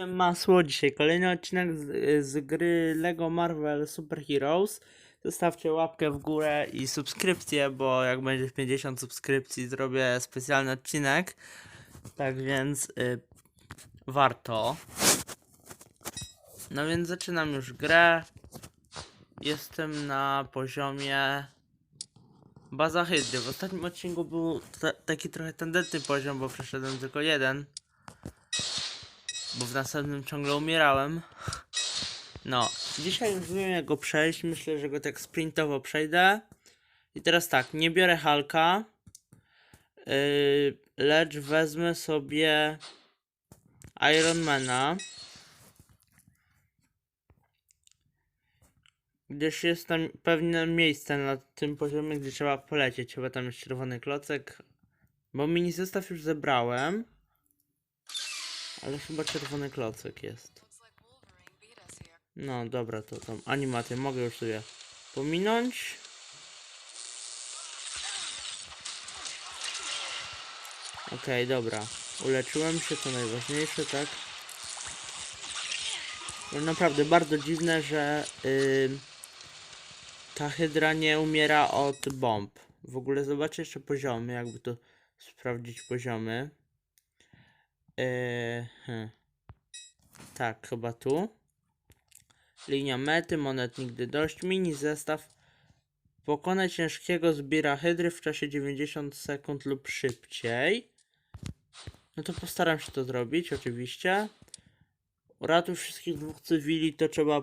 Jestem Masło, dzisiaj kolejny odcinek z, z gry LEGO Marvel Super Heroes. Zostawcie łapkę w górę i subskrypcję, bo jak będzie 50 subskrypcji zrobię specjalny odcinek. Tak więc y, warto. No więc zaczynam już grę. Jestem na poziomie Baza Hydry. W ostatnim odcinku był ta, taki trochę tandetny poziom, bo przeszedłem tylko jeden. Bo w następnym ciągle umierałem. No, dzisiaj już wiem jak go przejść. Myślę, że go tak sprintowo przejdę. I teraz tak, nie biorę Halka. Yy, lecz wezmę sobie Ironmana. Gdyż jest tam pewne miejsce na tym poziomie, gdzie trzeba polecieć. Chyba tam jest czerwony klocek. Bo mini zestaw już zebrałem. Ale chyba czerwony klocek jest. No dobra, to tam animację mogę już sobie pominąć. Okej, dobra. Uleczyłem się, to najważniejsze, tak? No naprawdę bardzo dziwne, że yy, ta hydra nie umiera od bomb. W ogóle zobaczę jeszcze poziomy, jakby to sprawdzić poziomy. Hmm. Tak, chyba tu. Linia mety, monet nigdy dość. Mini zestaw. Pokonać ciężkiego zbiera hydry w czasie 90 sekund lub szybciej. No to postaram się to zrobić, oczywiście. Uratuj wszystkich dwóch cywili, to trzeba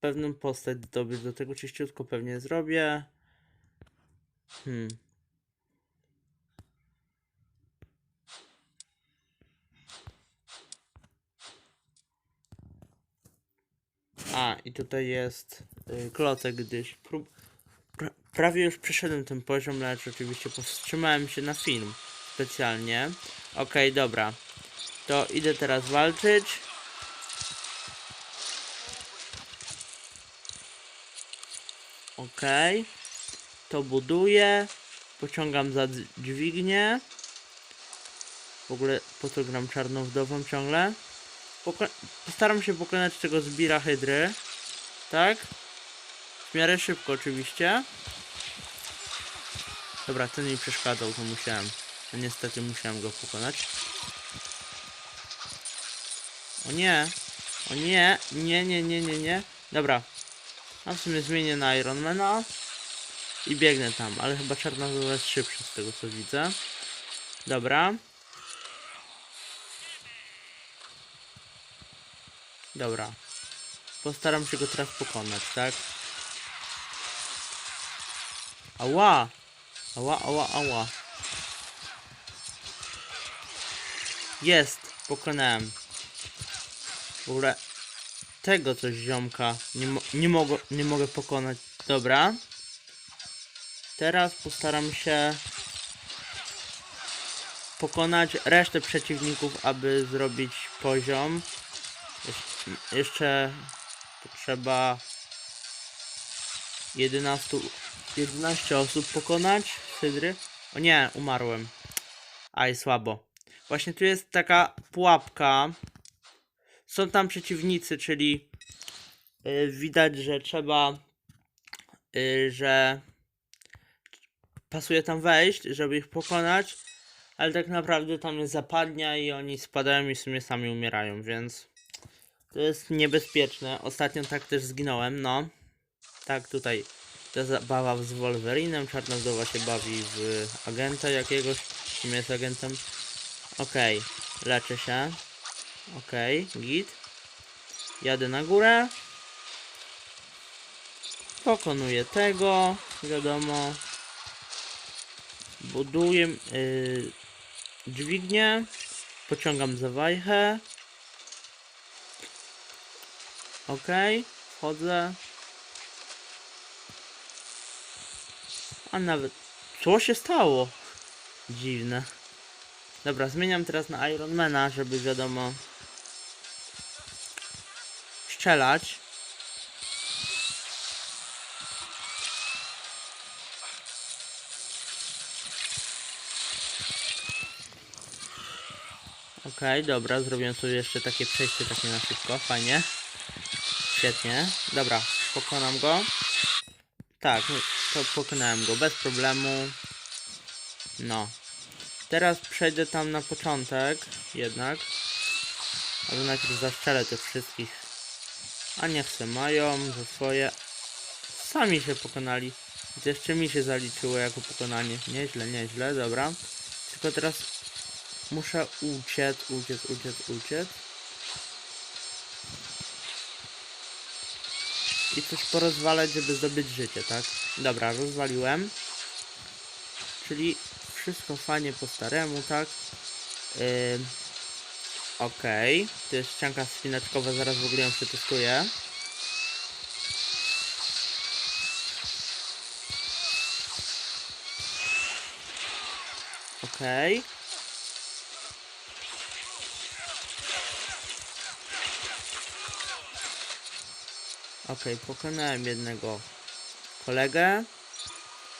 pewną postać zdobyć. Do tego czyściutko pewnie zrobię. Hmm. A, i tutaj jest y, klocek, gdyż prób, pra, prawie już przeszedłem ten poziom, lecz oczywiście powstrzymałem się na film specjalnie. Okej, dobra. To idę teraz walczyć. Okej. To buduję. Pociągam za dź- dźwignię. W ogóle po co gram czarną wdową ciągle? Postaram się pokonać tego zbira hydry. Tak? W miarę szybko oczywiście. Dobra, ten mi przeszkadzał, to musiałem. No niestety musiałem go pokonać. O nie! O nie! Nie, nie, nie, nie, nie. Dobra. A w sumie zmienię na Ironmana. I biegnę tam, ale chyba czarna jest szybsza z tego co widzę. Dobra. Dobra. Postaram się go teraz pokonać, tak? Ała! Ała, ała, ała. Jest! Pokonałem. W ogóle tego coś ziomka nie, mo nie, mogę, nie mogę pokonać. Dobra. Teraz postaram się pokonać resztę przeciwników, aby zrobić poziom. Jesz- jeszcze potrzeba 11, 11 osób pokonać z hydry. O nie, umarłem. Aj, słabo. Właśnie tu jest taka pułapka. Są tam przeciwnicy, czyli y, widać, że trzeba, y, że pasuje tam wejść, żeby ich pokonać, ale tak naprawdę tam jest zapadnia i oni spadają i w sumie sami umierają, więc to jest niebezpieczne. Ostatnio tak też zginąłem, no. Tak, tutaj ta zabawa z Wolverinem, Czarna Wdowa się bawi w agenta jakiegoś, kim jest agentem. Okej, leczę się. Okej, git. Jadę na górę. Pokonuję tego, wiadomo. Buduję yy, dźwignię. Pociągam za wajchę. Okej, wchodzę. A nawet... Co się stało? Dziwne. Dobra, zmieniam teraz na Ironmana, żeby wiadomo... Strzelać. Okej, dobra, zrobiłem sobie jeszcze takie przejście takie na szybko, fajnie. Świetnie. Dobra, pokonam go. Tak, no, to pokonałem go bez problemu. No. Teraz przejdę tam na początek, jednak. Ale najpierw zaszczelę tych wszystkich. A niech se mają za swoje. Sami się pokonali. Jeszcze mi się zaliczyło jako pokonanie. Nieźle, nieźle, dobra. Tylko teraz muszę uciec, uciec, uciec, uciec. I coś porozwalać, żeby zdobyć życie, tak? Dobra, rozwaliłem. Czyli wszystko fajnie po staremu, tak? Yy, Okej, to jest ścianka spineczkowa, zaraz w ogóle ją przetestuję. Okej. Okej, pokonałem jednego kolegę.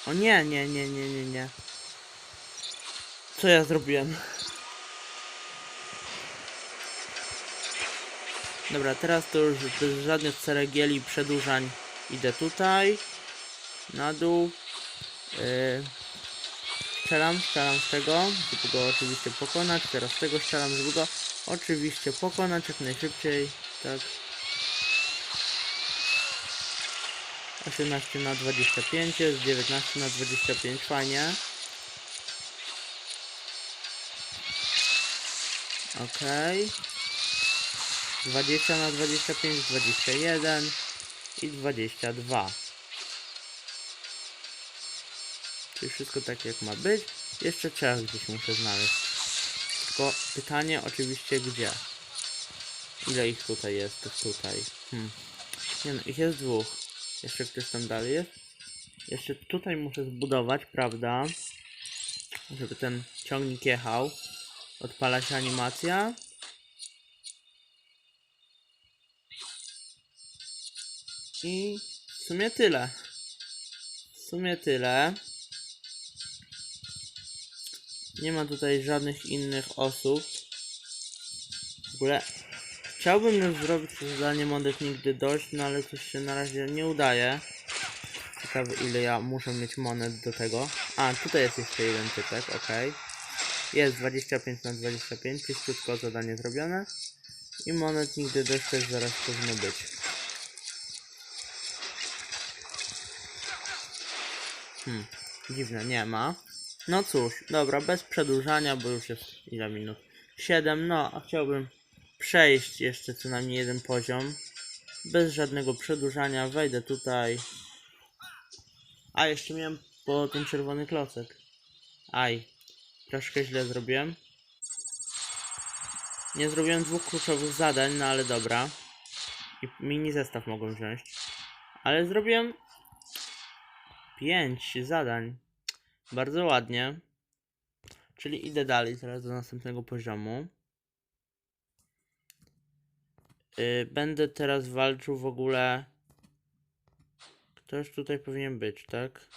O nie, nie, nie, nie, nie, nie. Co ja zrobiłem? Dobra, teraz to już bez żadnych ceregieli, przedłużań. Idę tutaj. Na dół. Yy. Strzelam, strzelam z tego, żeby go oczywiście pokonać. Teraz tego strzelam, żeby go oczywiście pokonać jak najszybciej. Tak. 18 na 25 jest, 19 na 25, fajnie. Okej. 20 na 25, 21 i 22. Czyli wszystko tak jak ma być. Jeszcze czas gdzieś muszę znaleźć. Tylko pytanie oczywiście gdzie? Ile ich tutaj jest? Tych tutaj. Hmm. Nie no, ich jest dwóch. Jeszcze ktoś tam dalej jest. Jeszcze tutaj muszę zbudować, prawda? Żeby ten ciągnik jechał. Odpala się animacja. I w sumie tyle. W sumie tyle. Nie ma tutaj żadnych innych osób. W ogóle chciałbym już zrobić to zadanie modet nigdy dość, no ale coś się na razie nie udaje. Ciekawe ile ja muszę mieć monet do tego. A, tutaj jest jeszcze jeden typek, ok. Jest 25 na 25, czyściutko zadanie zrobione. I monet nigdy dość też zaraz powinno być. Hmm, dziwne, nie ma. No cóż, dobra, bez przedłużania, bo już jest ile minut? 7, no, a chciałbym przejść jeszcze co najmniej jeden poziom. Bez żadnego przedłużania, wejdę tutaj. A, jeszcze miałem po ten czerwony klocek. Aj, troszkę źle zrobiłem. Nie zrobiłem dwóch kluczowych zadań, no ale dobra. I mini zestaw mogłem wziąć. Ale zrobiłem 5 zadań. Bardzo ładnie. Czyli idę dalej teraz do następnego poziomu. Yy, będę teraz walczył w ogóle. Ktoś tutaj powinien być, tak?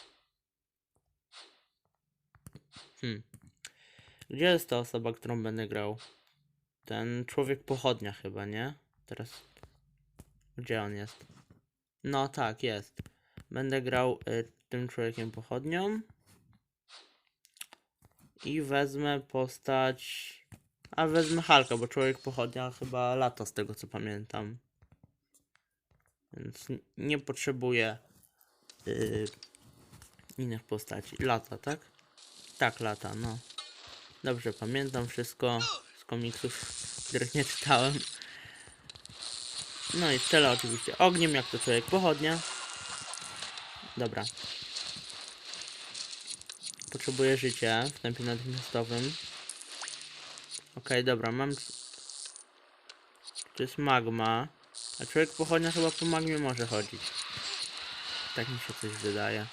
Hmm. Gdzie jest ta osoba, którą będę grał? Ten człowiek pochodnia chyba, nie? Teraz. Gdzie on jest? No tak, jest. Będę grał y, tym człowiekiem pochodnią. I wezmę postać. A wezmę Halka, bo człowiek pochodnia chyba lata z tego co pamiętam. Więc nie potrzebuję yy, innych postaci. Lata, tak? Tak, lata, no. Dobrze, pamiętam wszystko z komiksów, których nie czytałem. No i strzela oczywiście ogniem, jak to człowiek pochodnia. Dobra. Potrzebuję życia w tempie natychmiastowym. Okej, dobra, mam... To jest magma. A człowiek pochodnia chyba po magmie może chodzić. Tak mi się coś wydaje.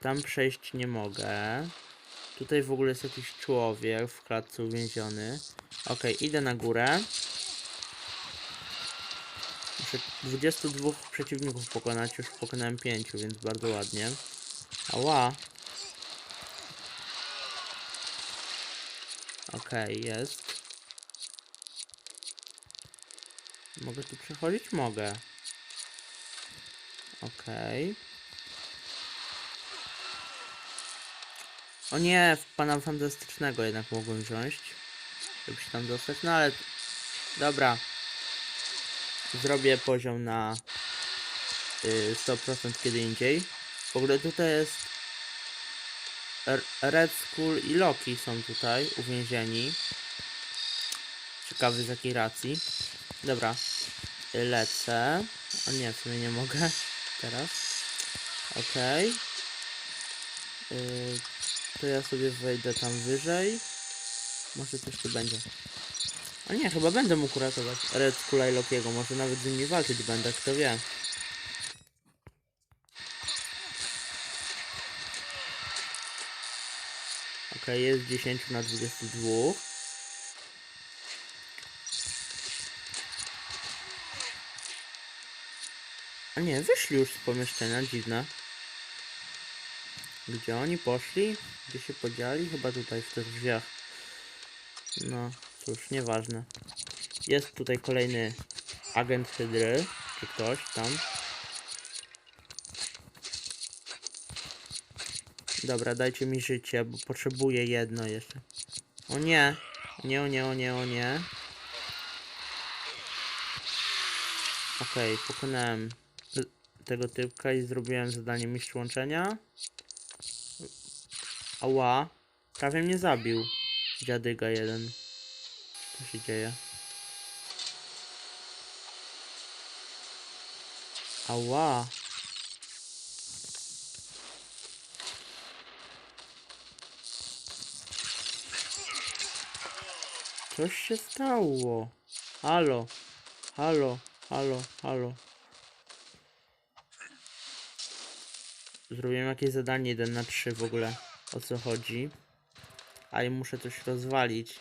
Tam przejść nie mogę. Tutaj w ogóle jest jakiś człowiek w klatce uwięziony. Okej, idę na górę. Muszę 22 przeciwników pokonać, już pokonałem 5, więc bardzo ładnie. Ała. Okej, okay, jest. Mogę tu przechodzić? Mogę. Okej. Okay. O nie, w pana fantastycznego jednak mogłem wziąć, żeby się tam dostać, no ale dobra. Zrobię poziom na y, 100% kiedy indziej. W ogóle tutaj jest Red Skull i Loki są tutaj uwięzieni. Ciekawy z jakiej racji. Dobra. Lecę. O nie, w sumie nie mogę. Teraz. Okej. Y, to ja sobie wejdę tam wyżej. Może coś tu będzie. A nie, chyba będę mógł uratować Red Skulla i Lokiego. Może nawet z nimi walczyć będę, kto wie. Jest 10 na 22. A nie, wyszli już z pomieszczenia, dziwne. Gdzie oni poszli? Gdzie się podzieli? Chyba tutaj w tych drzwiach. No, cóż, nieważne. Jest tutaj kolejny agent Hydry, czy ktoś tam. Dobra, dajcie mi życie, bo potrzebuję jedno jeszcze. O nie! Nie, o nie, o nie, o nie. Okej, pokonałem t- tego typka i zrobiłem zadanie mistrz łączenia. Ała. Prawie mnie zabił. Dziadyga jeden. Co się dzieje? Ała. Coś się stało. Halo. Halo. Halo. Halo. Zrobiłem jakieś zadanie 1 na 3 w ogóle. O co chodzi? A i muszę coś rozwalić,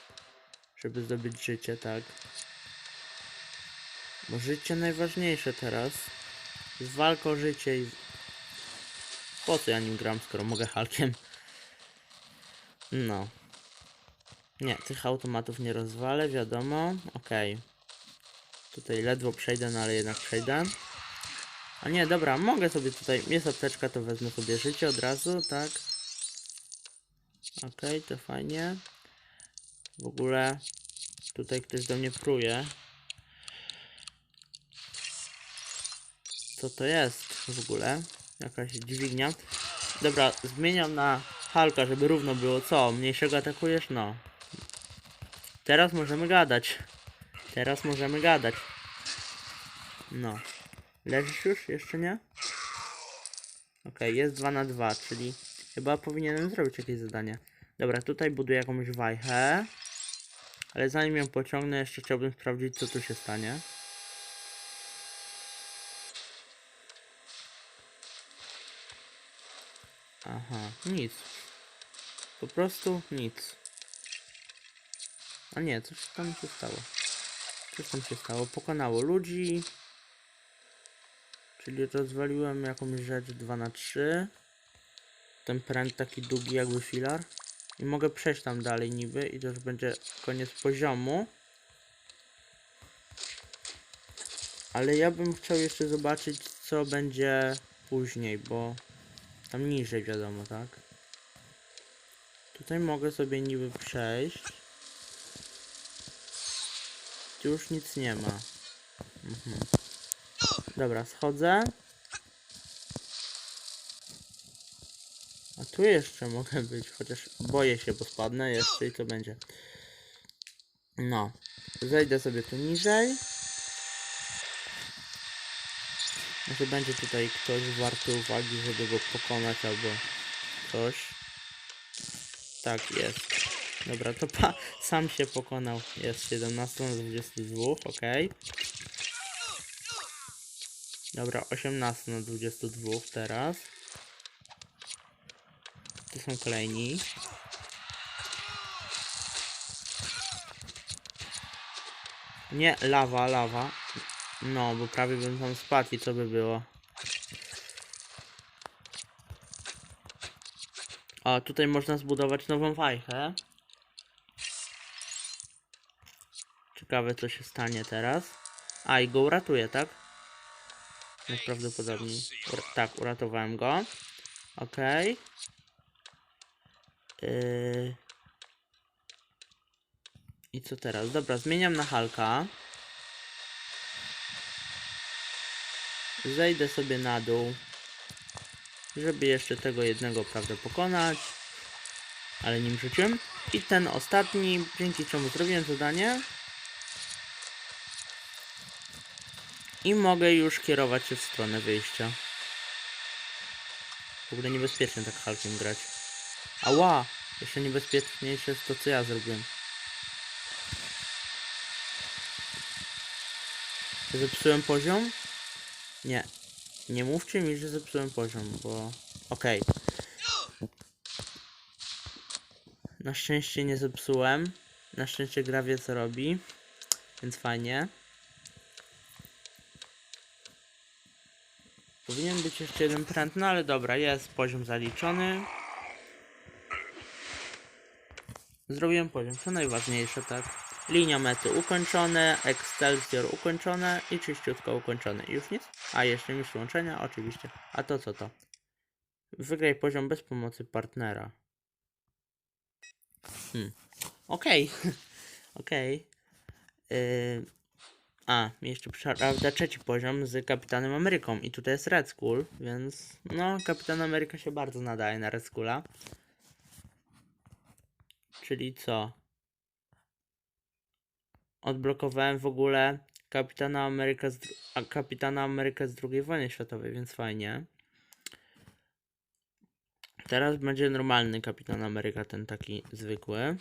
żeby zdobyć życie, tak? Bo życie najważniejsze teraz. Walka o życie i... Po co ja nim gram, skoro mogę Hulkiem? No. Nie, tych automatów nie rozwalę, wiadomo. Okej. Tutaj ledwo przejdę, no ale jednak przejdę. A nie, dobra, mogę sobie tutaj, jest apteczka, to wezmę sobie życie od razu, tak? Okej, to fajnie. W ogóle tutaj ktoś do mnie pruje. Co to jest w ogóle? Jakaś dźwignia. Dobra, zmieniam na Halka, żeby równo było. Co? Mniejszego atakujesz? No. Teraz możemy gadać. Teraz możemy gadać. No. Leżysz już? Jeszcze nie? Okej, jest 2 na 2, czyli chyba powinienem zrobić jakieś zadanie. Dobra, tutaj buduję jakąś wajchę. Ale zanim ją pociągnę, jeszcze chciałbym sprawdzić, co tu się stanie. Aha, nic. Po prostu nic. A nie, coś tam się stało. Coś tam się stało. Pokonało ludzi. Czyli rozwaliłem jakąś rzecz 2 na 3 Ten pręt taki długi jakby filar. I mogę przejść tam dalej niby i to już będzie koniec poziomu. Ale ja bym chciał jeszcze zobaczyć co będzie później, bo tam niżej wiadomo, tak? Tutaj mogę sobie niby przejść. Tu już nic nie ma. Mhm. Dobra, schodzę. A tu jeszcze mogę być, chociaż boję się, bo spadnę jeszcze i to będzie. No. Zejdę sobie tu niżej. Może będzie tutaj ktoś warty uwagi, żeby go pokonać albo coś. Tak, jest. Dobra, to pa, sam się pokonał. Jest 17 na 22, ok. Dobra, 18 na 22 teraz. Tu są kolejni. Nie, lawa, lawa. No, bo prawie bym tam spadł i co by było. O, tutaj można zbudować nową wajchę. Ciekawe co się stanie teraz. A, i go uratuję, tak? Najprawdopodobniej. Ura tak, uratowałem go. Okej. Yy... I co teraz? Dobra, zmieniam na Halka. Zejdę sobie na dół. Żeby jeszcze tego jednego, prawda, pokonać. Ale nim rzuciłem. I ten ostatni, dzięki czemu zrobiłem zadanie. I mogę już kierować się w stronę wyjścia. W ogóle niebezpiecznie tak Hulkiem grać. Ała! Jeszcze niebezpieczniejsze jest to, co ja zrobiłem. Czy zepsułem poziom? Nie. Nie mówcie mi, że zepsułem poziom, bo... Okej. Na szczęście nie zepsułem. Na szczęście gra wie co robi. Więc fajnie. Jeszcze jeden pręt, no ale dobra, jest poziom zaliczony. Zrobiłem poziom, to najważniejsze, tak? Linia mety ukończone, Excelsior ukończone i czyściutko ukończone. Już nic? A, jeszcze mistrz łączenia, oczywiście. A to co to? Wygraj poziom bez pomocy partnera. Hmm. Okej. Okej. Yy... A, jeszcze prawda trzeci poziom z Kapitanem Ameryką i tutaj jest Red Skull, więc no Kapitan Ameryka się bardzo nadaje na Red Skulla. Czyli co? Odblokowałem w ogóle Kapitana Ameryka z, Kapitana Amerykę z II wojny światowej, więc fajnie. Teraz będzie normalny Kapitan Ameryka, ten taki zwykły.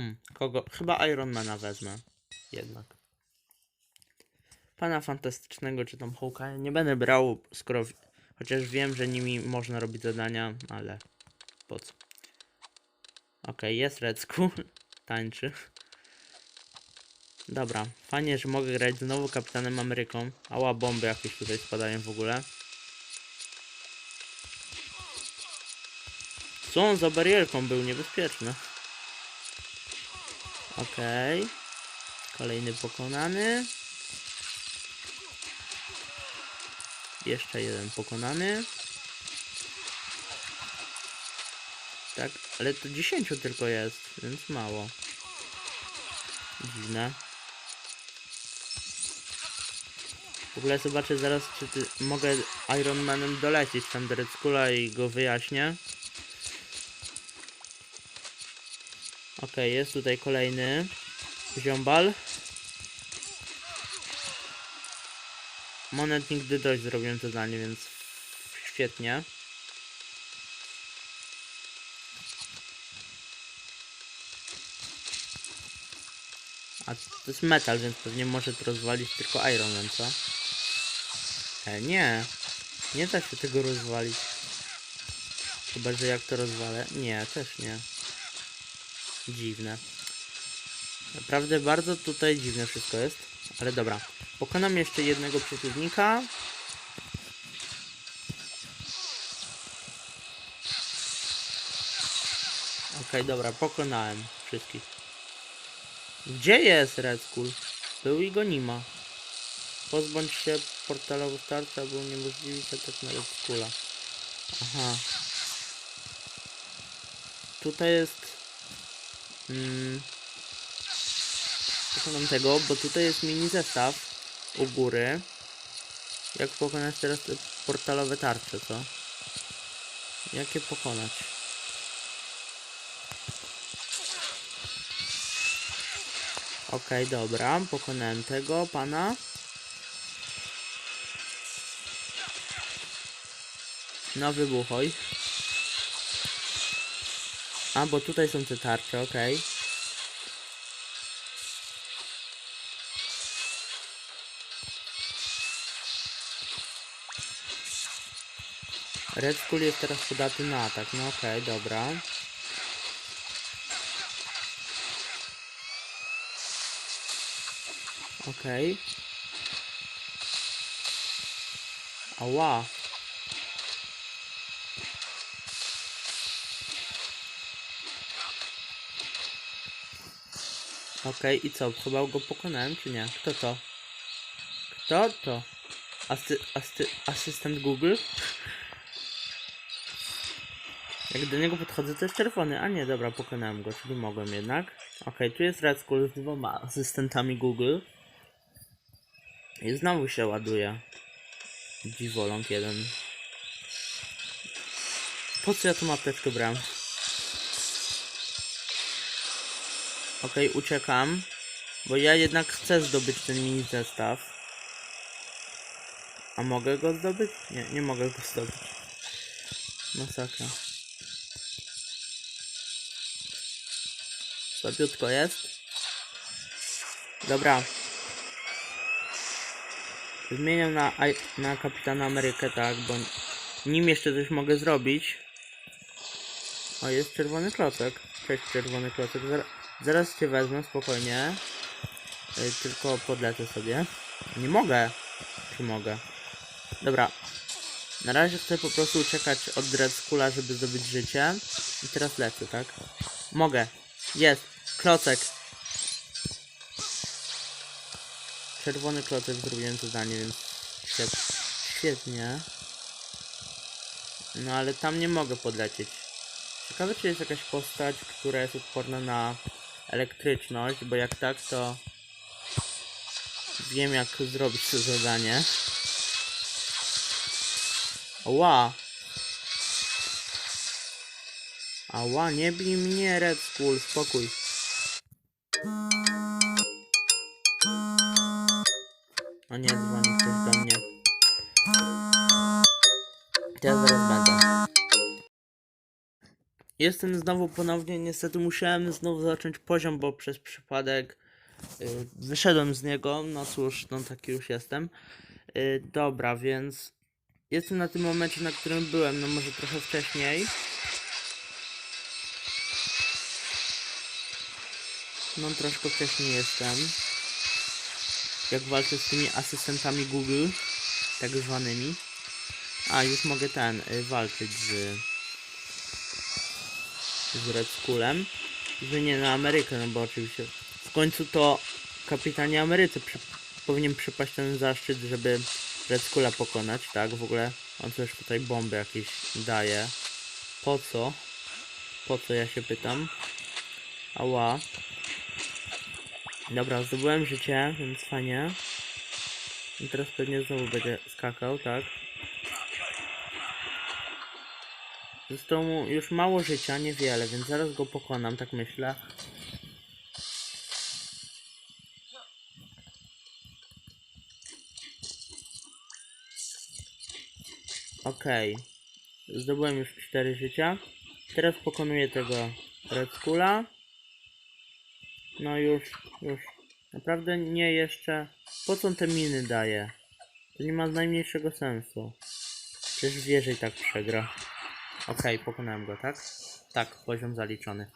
Hmm, kogo? Chyba Ironmana wezmę. Jednak. Pana Fantastycznego czy tam Hawkeye'a nie będę brał, skoro... Chociaż wiem, że nimi można robić zadania, ale... Po co? Okej, jest Red Skull. Tańczy. Dobra, fajnie, że mogę grać znowu Kapitanem Ameryką. Ała, bomby jakieś tutaj spadają w ogóle. Co on za barierką był niebezpieczny. Okej. Kolejny pokonany. Jeszcze jeden pokonany. Tak, ale to 10 tylko jest, więc mało. Dziwne. W ogóle zobaczę zaraz, czy mogę Iron Manem dolecieć tam do i go wyjaśnię. Okej, jest tutaj kolejny ziombal. Monet nigdy dość zrobiłem zadanie, więc świetnie. A to jest metal, więc pewnie może to rozwalić tylko Iron Man, co? E, nie. Nie da się tego rozwalić. Chyba, że jak to rozwalę? Nie, też nie. Dziwne. Naprawdę bardzo tutaj dziwne wszystko jest. Ale dobra. Pokonam jeszcze jednego przeciwnika. Okej, dobra, pokonałem wszystkich. Gdzie jest Red Skull? Był i go nie ma. Pozbądź się portalowych starca, bo uniemożliwić atak na Red Skulla. Aha. Tutaj jest... Mm, pokonam tego, bo tutaj jest mini zestaw u góry. Jak pokonać teraz te portalowe tarcze, co? Jak je pokonać? Okej, dobra, pokonałem tego pana. No wybuchoj. A, bo tutaj są te tarcze, okej. Red Skull jest teraz podatny na atak, no okej, dobra. Okej. Ała. Okej, i co? Chyba go pokonałem, czy nie? Kto to? Kto to? Asy, asy, asystent Google? Jak do niego podchodzę, to jest czerwony. A nie, dobra, pokonałem go, czyli mogłem jednak. Okej, tu jest Red Skull z dwoma asystentami Google. I znowu się ładuje. Dziwoląg jeden. Po co ja tą apteczkę brałem? Okej, uciekam. Bo ja jednak chcę zdobyć ten mini zestaw. A mogę go zdobyć? Nie, nie mogę go zdobyć. Masakra. Słabiutko jest. Dobra. Zmieniam na, na Kapitana Amerykę, tak, bo nim jeszcze coś mogę zrobić. O, jest czerwony klocek. Cześć, czerwony klocek. Zaraz, zaraz cię wezmę, spokojnie. Tylko podlecę sobie. Nie mogę. Czy mogę? Dobra. Na razie chcę po prostu uciekać od Red Skula, żeby zdobyć życie. I teraz lecę, tak? Mogę. Jest. Klocek. Czerwony klocek zrobiłem zadanie, więc świet... świetnie. No ale tam nie mogę podlecieć. Ciekawe czy jest jakaś postać, która jest odporna na elektryczność, bo jak tak to wiem jak zrobić to zadanie. Ła! Ała, nie bij mnie, Red Skull, spokój. O nie, dzwoni ktoś do mnie. Ja zaraz będę. Jestem znowu ponownie, niestety musiałem znowu zacząć poziom, bo przez przypadek y, wyszedłem z niego. No cóż, no taki już jestem. Y, dobra, więc jestem na tym momencie, na którym byłem, no może trochę wcześniej. No troszkę wcześniej jestem. Jak walczę z tymi asystentami Google, tak zwanymi. A, już mogę ten, y, walczyć z... z Red Skullem. Że na Amerykę, no bo oczywiście w końcu to kapitanie Ameryce przy, powinien przypaść ten zaszczyt, żeby Red Skulla pokonać, tak? W ogóle on też tutaj bomby jakieś daje. Po co? Po co ja się pytam? Ała. Dobra, zdobyłem życie, więc fajnie. I teraz pewnie znowu będzie skakał, tak? Zostało mu już mało życia, niewiele, więc zaraz go pokonam, tak myślę. Okej. Zdobyłem już 4 życia. Teraz pokonuję tego Red Skulla. No już, już. Naprawdę nie jeszcze. Po co on te miny daje? To nie ma najmniejszego sensu. Przecież wie, że i tak przegra. Okej, pokonałem go, tak? Tak, poziom zaliczony.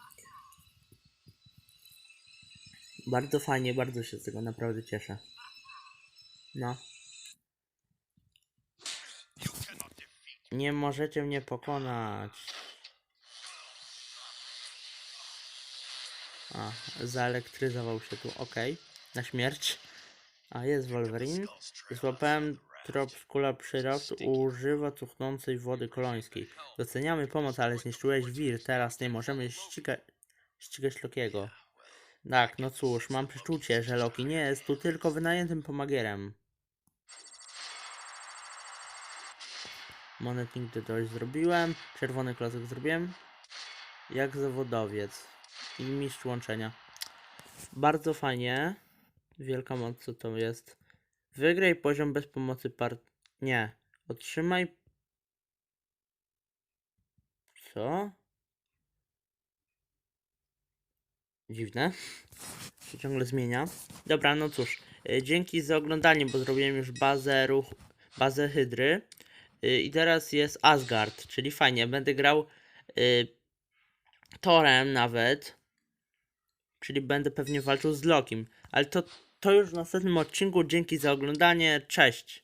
Bardzo fajnie, bardzo się z tego naprawdę cieszę. No. Nie możecie mnie pokonać. A, zaelektryzował się tu, okej. Na śmierć. A, jest Wolverine. Złapałem trop kula przyrod, używa cuchnącej wody kolońskiej. Doceniamy pomoc, ale zniszczyłeś wir, teraz nie możemy ścigać, ścigać Lokiego. Tak, no cóż, mam przeczucie, że Loki nie jest tu tylko wynajętym pomagierem. Monet nigdy dość zrobiłem. Czerwony klocek zrobiłem. Jak zawodowiec. I mistrz łączenia. Bardzo fajnie. Wielka moc, co to jest? Wygraj poziom bez pomocy part... Nie. Otrzymaj... Co? Dziwne. Się ciągle zmienia. Dobra, no cóż. y, Dzięki za oglądanie, bo zrobiłem już bazę ruch... bazę Hydry. Y, I teraz jest Asgard, czyli fajnie. Będę grał y, Torem nawet. Czyli będę pewnie walczył z Lokim. Ale to, to już w następnym odcinku. Dzięki za oglądanie. Cześć.